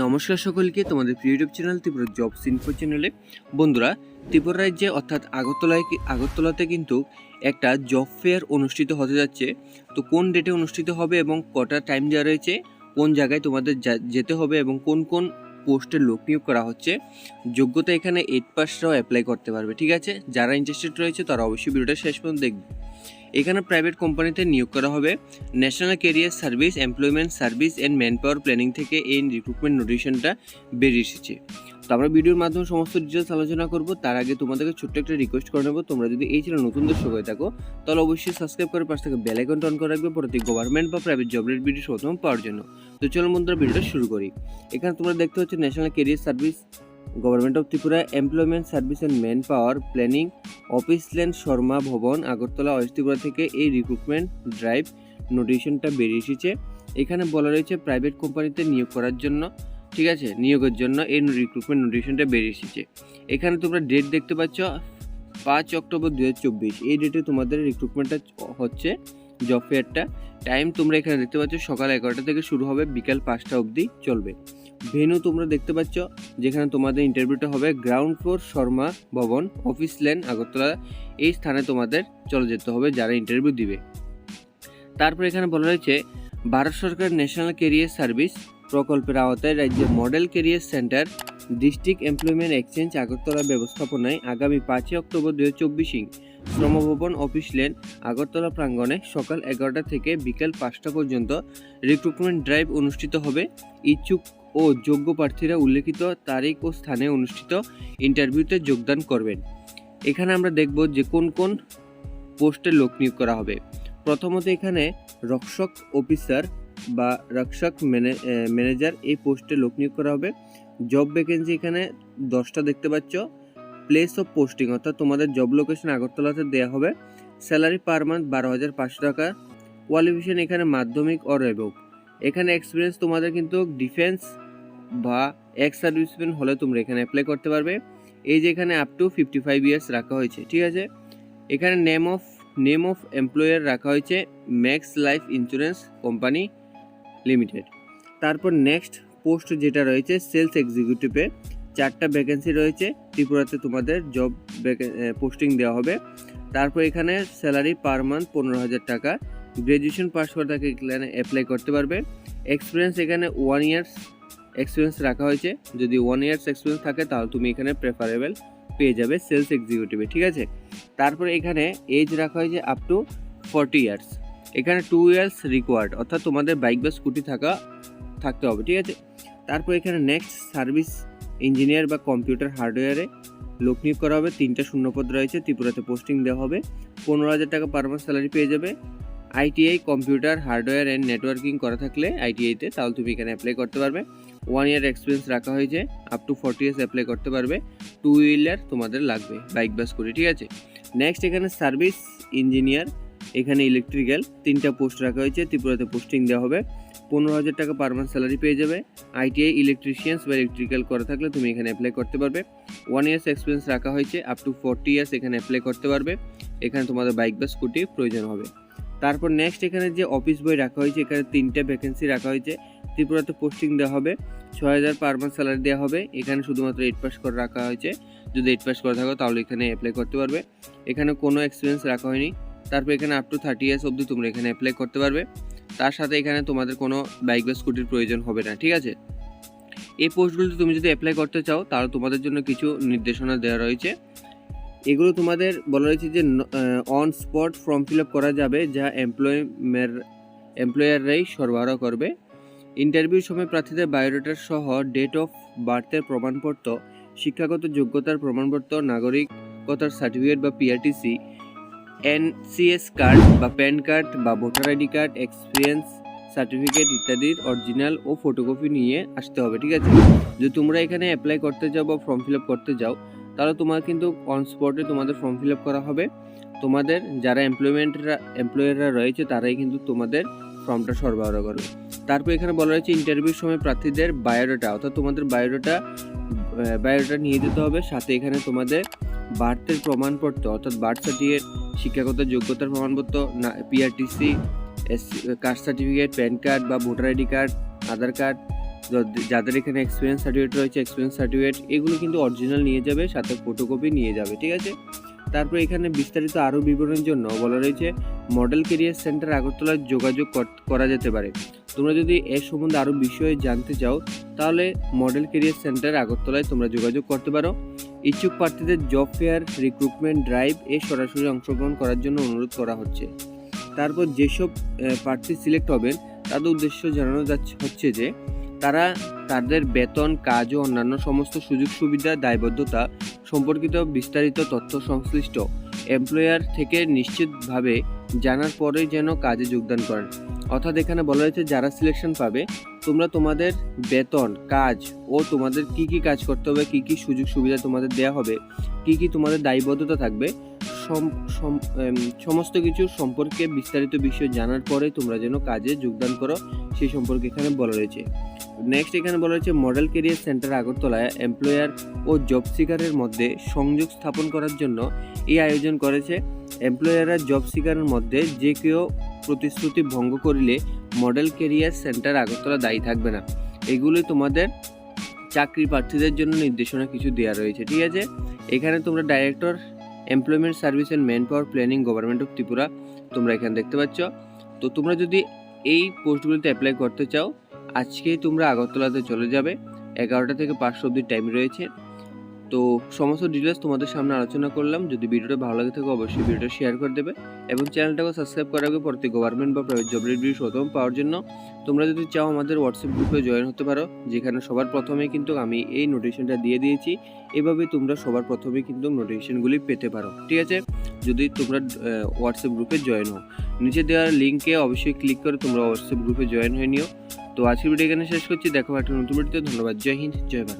নমস্কার সকলকে তোমাদের প্রিয় YouTube channel Tripura job info চ্যানেলে। বন্ধুরা, ত্রিপুরা রাজ্যে অর্থাৎ আগরতলায় আগরতলাতে কিন্তু একটা জব ফেয়ার অনুষ্ঠিত হতে যাচ্ছে। তো কোন ডেটে অনুষ্ঠিত হবে এবং কটা টাইম দেওয়া রয়েছে? কোন জায়গায় তোমাদের যেতে হবে এবং কোন কোন পোস্টে লোক নিয়োগ করা হচ্ছে? যোগ্যতা এখানে এইট পাসরাও অ্যাপ্লাই করতে পারবে, ঠিক আছে? যারা ইন্টারেস্টেড রয়েছে তারা অবশ্যই ভিডিওটা শেষ পর্যন্ত দেখবে। এখানে প্রাইভেট কোম্পানিতে নিয়োগ করা হবে। National career service employment service and man power planning থেকে এই রিক্রুটমেন্ট নোটিশনটা বেরিয়ে এসেছে। তো আমরা ভিডিওর মাধ্যমে সমস্ত ডিটেলস আলোচনা করব। তার আগে তোমাদেরকে ছোট্ট একটা রিকোয়েস্ট করে নেব। তোমরা যদি এই চ্যানেল নতুন দর্শক হয়ে থাকো, তাহলে অবশ্যই সাবস্ক্রাইব করে পাশ থেকে বেল আইকনটা অন করে রাখবে। প্রতি গভর্নমেন্ট বা প্রাইভেট জবের ভিডিও প্রথম পাওয়ার জন্য। তো চলো বন্ধুরা, ভিডিওটা শুরু করি। এখানে তোমরা দেখতে হচ্ছে national career service government of Tripura employment service and man power planning office land Sharma Bhavan Agartala west Tripura থেকে এই রিক্রুটমেন্ট ড্রাইভ নোটিশনটা বেরিয়ে এসেছে। এখানে বলা রয়েছে প্রাইভেট কোম্পানিতে নিয়োগ করার জন্য। ঠিক আছে? নিয়োগের জন্য এই রিক্রুটমেন্ট নোটিশনটা বেরিয়ে এসেছে। এখানে তোমরা ডেট দেখতে পাচ্ছ পাঁচ অক্টোবর দু হাজার চব্বিশ। এই ডেটে তোমাদের রিক্রুটমেন্টটা হচ্ছে জব ফেয়ারটা টাইম তোমরা এখানে দেখতে পাচ্ছ সকাল এগারোটা থেকে শুরু হবে, বিকাল পাঁচটা অবধি চলবে। ভেনু তোমরা দেখতে পাচ্ছ, যেখানে তোমাদের ইন্টারভিউটা হবে গ্রাউন্ড ফ্লোর শর্মা ভবন অফিস লেন আগরতলা। এই স্থানে তোমাদের চলে যেতে হবে যারা ইন্টারভিউ দিবে। তারপর এখানে বলা রয়েছে ভারত সরকার ন্যাশনাল কেরিয়ার সার্ভিস প্রকল্পের আওতায় রাজ্যের model career centre district employment exchange Agartala ব্যবস্থাপনায় আগামী পাঁচই অক্টোবর দু হাজার শ্রমভবন অফিস লেন আগরতলা প্রাঙ্গণে সকাল এগারোটা থেকে বিকেল পাঁচটা পর্যন্ত রিক্রুটমেন্ট ড্রাইভ অনুষ্ঠিত হবে। ইচ্ছুক ও যোগ্য প্রার্থীরা উল্লেখিত তারিখ ও স্থানে অনুষ্ঠিত ইন্টারভিউতে যোগদান করবেন। এখানে আমরা দেখব যে কোন কোন পোস্টে লোক নিয়োগ করা হবে। প্রথমত এখানে রক্ষক অফিসার বা রক্ষক ম্যানেজার এই পোস্টে লোক নিয়োগ করা হবে। জব ভ্যাকেন্সি এখানে দশটা দেখতে পাচ্ছ। প্লেস অফ পোস্টিং অর্থাৎ তোমাদের জব লোকেশন আগরতলাতে দেওয়া হবে। স্যালারি পার মান্থ বারো হাজার পাঁচশো টাকা। কোয়ালিফিকেশন এখানে মাধ্যমিক অর এবং এখানে এক্সপিরিয়েন্স তোমাদের কিন্তু ডিফেন্স বা এক্স সার্ভিসম্যান হলে তোমরা এখানে অ্যাপ্লাই করতে পারবে। এই যে এখানে up to fifty five years রাখা হয়েছে, ঠিক আছে? এখানে name of name of employer রাখা হয়েছে Max life insurance company limited তারপর নেক্সট পোস্ট যেটা রয়েছে সেলস এক্সিকিউটিভে চারটা ভ্যাকেন্সি রয়েছে, ত্রিপুরাতে তোমাদের জব পোস্টিং দেওয়া হবে। তারপর এখানে স্যালারি পার মান্থ পনেরো হাজার টাকা। গ্র্যাজুয়েশন পাস করে তাকে এখানে অ্যাপ্লাই করতে পারবে। এক্সপিরিয়েন্স এখানে ওয়ান ইয়ার্স এক্সপিরিয়েন্স রাখা হয়েছে। যদি ওয়ান ইয়ার্স এক্সপিরিয়েন্স থাকে, তাহলে তুমি এখানে প্রেফারেবল পেয়ে যাবে সেলস এক্সিকিউটিভে ঠিক আছে? তারপরে এখানে এজ রাখা হয়েছে আপ টু ফর্টি ইয়ার্স এখানে টু ইয়ার্স রিকোয়ার্ড অর্থাৎ তোমাদের বাইক বা স্কুটি থাকা, থাকতে হবে, ঠিক আছে? তারপর এখানে নেক্সট সার্ভিস ইঞ্জিনিয়ার বা কম্পিউটার হার্ডওয়্যারে লোক নিয়োগ করা হবে। তিনটা শূন্যপদ রয়েছে, ত্রিপুরাতে পোস্টিং দেওয়া হবে। পনেরো হাজার টাকা পার মাস স্যালারি পেয়ে যাবে। ITI computer hardware and networking করা থাকলে আইটিআইতে তাহলে তুমি এখানে অ্যাপ্লাই করতে পারবে। ওয়ান ইয়ার এক্সপিরিয়েন্স রাখা হয়েছে up to forty years apply করতে পারবে টু হুইলার তোমাদের লাগবে বাইক বাস করে ঠিক আছে? নেক্সট এখানে সার্ভিস ইঞ্জিনিয়ার এখানে ইলেকট্রিক্যাল তিনটা পোস্ট রাখা হয়েছে, ত্রিপুরাতে পোস্টিং দেওয়া হবে, পনেরো হাজার টাকা পার মান্থ স্যালারি পেয়ে যাবে আইটিআই ইলেকট্রিশিয়ানস বা ইলেকট্রিক্যাল করা থাকলে তুমি এখানে অ্যাপ্লাই করতে পারবে ওয়ান ইয়ার্স এক্সপিরিয়েন্স রাখা হয়েছে আপ টু ফোরটি ইয়ার্স এখানে অ্যাপ্লাই করতে পারবে, এখানে তোমাদের বাইক বা স্কুটি প্রয়োজন হবে। তারপর নেক্সট এখানে যে অফিস বই রাখা হয়েছে, এখানে তিনটে ভ্যাকেন্সি রাখা হয়েছে। ত্রিপুরাতে পোস্টিং দেওয়া হবে, ছয় হাজার পার মান্থ স্যালারি দেওয়া হবে। এখানে শুধুমাত্র এইট পাস করে রাখা হয়েছে। যদি এইট পাস করে থাকো, তাহলে এখানে অ্যাপ্লাই করতে পারবে। এখানে কোনো এক্সপিরিয়েন্স রাখা হয়নি। তারপর এখানে আপ টু থার্টি ইয়ার্স অবধি তোমরা এখানে অ্যাপ্লাই করতে পারবে। তার সাথে এখানে তোমাদের কোনো বাইক বা স্কুটির প্রয়োজন হবে না, ঠিক আছে? এই পোস্টগুলোতে তুমি যদি অ্যাপ্লাই করতে চাও, তাহলে তোমাদের জন্য কিছু নির্দেশনা দেওয়া রয়েছে। এগুলো তোমাদের বলা রয়েছে যে on spot form fill up করা যাবে, যা এমপ্লয়মের এমপ্লয়াররাই সরবরাহ করবে। ইন্টারভিউর সময় প্রার্থীদের বায়োডাটার সহ ডেট অফ বার্থের প্রমাণপত্র, শিক্ষাগত যোগ্যতার প্রমাণপত্র, নাগরিকতার সার্টিফিকেট বা পিআরটিসি এনসিএস কার্ড বা প্যান কার্ড বা voter ID card experience certificate ইত্যাদির অরিজিনাল ও ফটোকপি নিয়ে আসতে হবে, ঠিক আছে? যদি তোমরা এখানে অ্যাপ্লাই করতে যাও বা ফর্ম ফিল আপ করতে যাও তাহলে তোমার কিন্তু অন স্পটে তোমাদের ফর্ম ফিল আপ করা হবে। তোমাদের যারা এমপ্লয়মেন্টরা এমপ্লয়াররা রয়েছে, তারাই কিন্তু তোমাদের ফর্মটা সরবরাহ করবে। তারপর এখানে বলা রয়েছে ইন্টারভিউর সময় প্রার্থীদের বায়োডাটা অর্থাৎ তোমাদের বায়োডাটা বায়োডাটা নিয়ে যেতে হবে। সাথে এখানে তোমাদের বার্থের প্রমাণপত্র, অর্থাৎ বার্থ সার্টিফিকেট শিক্ষাগত যোগ্যতার প্রমাণপত্র, না PRTC caste certificate pan card বা voter ID card Aadhaar card যাদের- এখানে এক্সপিরিয়েন্স সার্টিফিকেট রয়েছে এক্সপিরিয়েন্স সার্টিফিকেট এগুলো কিন্তু অরিজিনাল নিয়ে যাবে, সাথে ফটোকপি নিয়ে যাবে, ঠিক আছে? তারপর এখানে বিস্তারিত আরও বিবরণের জন্য বলা রয়েছে মডেল কেরিয়ার সেন্টার আগরতলায় যোগাযোগ কর- যেতে পারে। তোমরা যদি এর সম্বন্ধে আরও বিষয়ে জানতে চাও, তাহলে মডেল কেরিয়ার সেন্টার আগরতলায় তোমরা যোগাযোগ করতে পারো। ইচ্ছুক প্রার্থীদের জব ফেয়ার রিক্রুটমেন্ট ড্রাইভ এ সরাসরি অংশগ্রহণ করার জন্য অনুরোধ করা হচ্ছে। তারপর যেসব প্রার্থী সিলেক্ট হবেন, তাদের উদ্দেশ্য জানানো যাচ্ছে হচ্ছে যে তারা তাদের বেতন, কাজ ও অন্যান্য সমস্ত সুযোগ সুবিধা দায়বদ্ধতা সম্পর্কিত বিস্তারিত তথ্য সংশ্লিষ্ট এমপ্লয়ার থেকে নিশ্চিতভাবে জানার পরেই যেন কাজে যোগদান করেন। অর্থাৎ এখানে বলা হয়েছে যারা সিলেকশন পাবে, তোমরা তোমাদের বেতন, কাজ ও তোমাদের কি কি কাজ করতে হবে, কি কি সুযোগ সুবিধা তোমাদের দেওয়া হবে, কি কি তোমাদের দায়বদ্ধতা থাকবে, সম- সম- সমস্ত কিছু সম্পর্কে বিস্তারিত বিষয় জানার পরে তোমরা যেন কাজে যোগদান করো, সেই সম্পর্কে এখানে বলা রয়েছে। নেক্সট এখানে বলা হয়েছে মডেল কেরিয়ার সেন্টার আগরতলায় এমপ্লয়ার ও জব সিকারের মধ্যে সংযোগ স্থাপন করার জন্য এই আয়োজন করেছে। এমপ্লয়াররা জব সিকারের মধ্যে যে কেউ প্রতিশ্রুতি ভঙ্গ করিলে মডেল কেরিয়ার সেন্টার আগরতলা দায়ী থাকবে না। এগুলি তোমাদের চাকরি প্রার্থীদের জন্য নির্দেশনা কিছু দেওয়া রয়েছে, ঠিক আছে? এখানে তোমরা director employment service and man power planning government of Tripura তোমরা এখানে দেখতে পাচ্ছ। তো তোমরা যদি এই পোস্টগুলিতে অ্যাপ্লাই করতে চাও, আজকেই তোমরা আগরতলাতে চলে যাবে। এগারোটা থেকে পাঁচশো অব্দি টাইম রয়েছে। তো সমস্ত ডিটেলস তোমাদের সামনে আলোচনা করলাম। যদি ভিডিওটা ভালো লাগে থাকে, অবশ্যই ভিডিওটা শেয়ার করে দেবে এবং চ্যানেলটাকে সাবস্ক্রাইব করার আগে প্রতি গভর্নমেন্ট বা প্রাইভেট জব রিভিউ প্রথম পাওয়ার জন্য তোমরা যদি চাও আমাদের হোয়াটসঅ্যাপ গ্রুপে জয়েন হতে পারো, যেখানে সবার প্রথমে কিন্তু আমি এই নোটিফিকেশনটা দিয়ে দিয়েছি। এভাবে তোমরা সবার প্রথমে কিন্তু নোটিফিকেশনগুলি পেতে পারো। ঠিক আছে? যদি তোমরা হোয়াটসঅ্যাপ গ্রুপে জয়েন হও। নিচে দেওয়ার লিঙ্কে অবশ্যই ক্লিক করে তোমরা হোয়াটসঅ্যাপ গ্রুপে জয়েন হয়ে নিও। তো আজকের ভিডিও এখানে শেষ করছি। দেখো একটা নতুন ভিডিওতে ধন্যবাদ। জয় হিন্দ। জয় ভারত।